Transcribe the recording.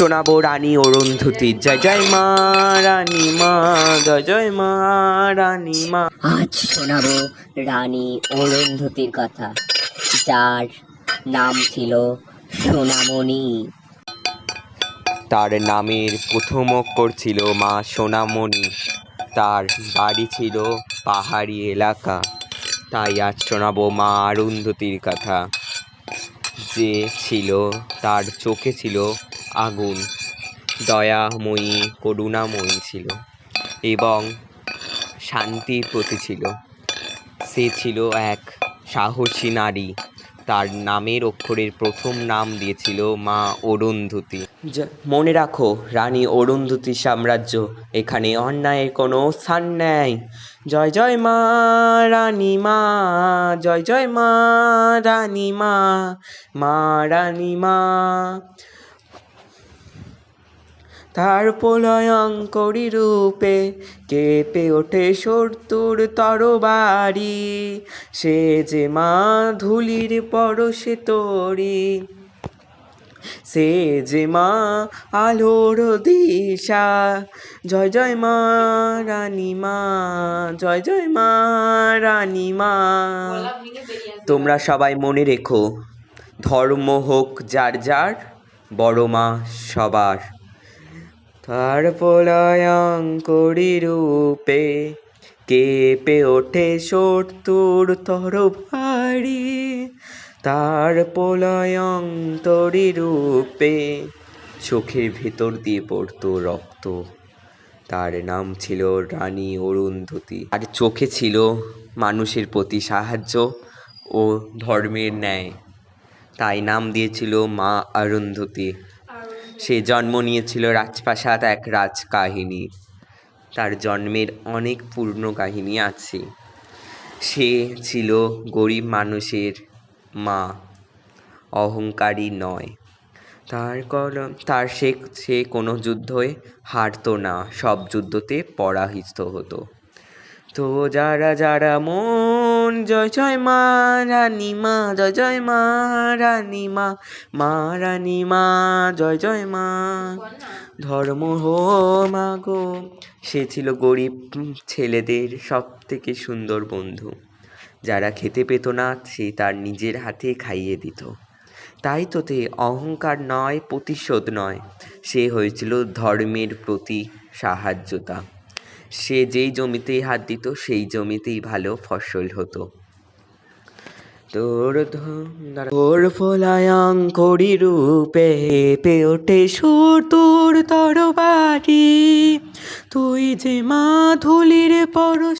শোনাবো রানী অরুন্ধতির জয় জয় মা রানী মা জয় জয় মা রানী মা। আজ শোনাবো রানী অরুন্ধতির কথা যার নাম ছিল সোনামণি। তার নামের প্রথম অক্ষর ছিল মা সোনামণি। তার বাড়ি ছিল পাহাড়ি এলাকা। তাই আজ শোনাবো মা অরুন্ধতির কথা। যে ছিল তার চোখে ছিল আগুন, দয়াময়ী, করুণাময়ী ছিল এবং শান্তির প্রতি ছিল। সে ছিল এক সাহসী নারী। তার নামের অক্ষরের প্রথম নাম দিয়েছিল মা অরুন্ধতী। মনে রাখো, রানী অরুন্ধতী সাম্রাজ্য, এখানে অন্যায়ের কোনো স্থান নেই। জয় জয় মা, রানী মা, জয় জয় মা, রানী মা মা, রানী মা। তার প্রলয়ঙ্করী রূপে কেঁপে ওঠে শত্রুর তরবারি। সে যে মা ধুলির পরশে তরি সে যে মা আলোর দিশা। জয় জয় মা রানী মা জয় জয় মা রানী মা। তোমরা সবাই মনে রেখো ধর্ম হোক যার যার বড় মা সবার। তার প্রলয়ঙ্করী রূপে, কেঁপে ওঠে শত্রুর তরবারি। তার প্রলয়ঙ্করী রূপে, চোখের ভেতর দিয়ে পড়তো রক্ত। তার নাম ছিল রানী অরুন্ধতী। আর চোখে ছিল মানুষের প্রতি সাহায্য ও ধর্মের ন্যায়। তাই নাম দিয়েছিল মা অরুন্ধতী। সে জন্ম নিয়েছিল রাজপ্রাসাদ এক রাজকাহিনী। তার জন্মের অনেক পূর্ণ কাহিনী আছে। সে ছিল গরিব মানুষের মা, অহংকারী নয়। তার তার সে সে কোনো যুদ্ধে হারতো না, সব যুদ্ধতে পরাহিত হতো। তো যারা যারা মন, জয় জয় মা রানী মা, জয় জয় মা রানী মা মা রানী মা, জয় জয় মা। ধর্ম হো মা গো, সে ছিল গরিব ছেলেদের সব থেকে সুন্দর বন্ধু। যারা খেতে পেত না, সে তার নিজের হাতে খাইয়ে দিত। তাই তোতে অহংকার নয়, প্রতিশোধ নয়। সে হয়েছিল ধর্মের প্রতি সাহায্যতা। সে যেই জমিতেই হাত দিত, সেই জমিতেই ভালো ফসল হতো। তোর তোর তোর করি রূপে পে ওঠে সুর তোর তরবারি। তুই যে মা ধুলির পরশ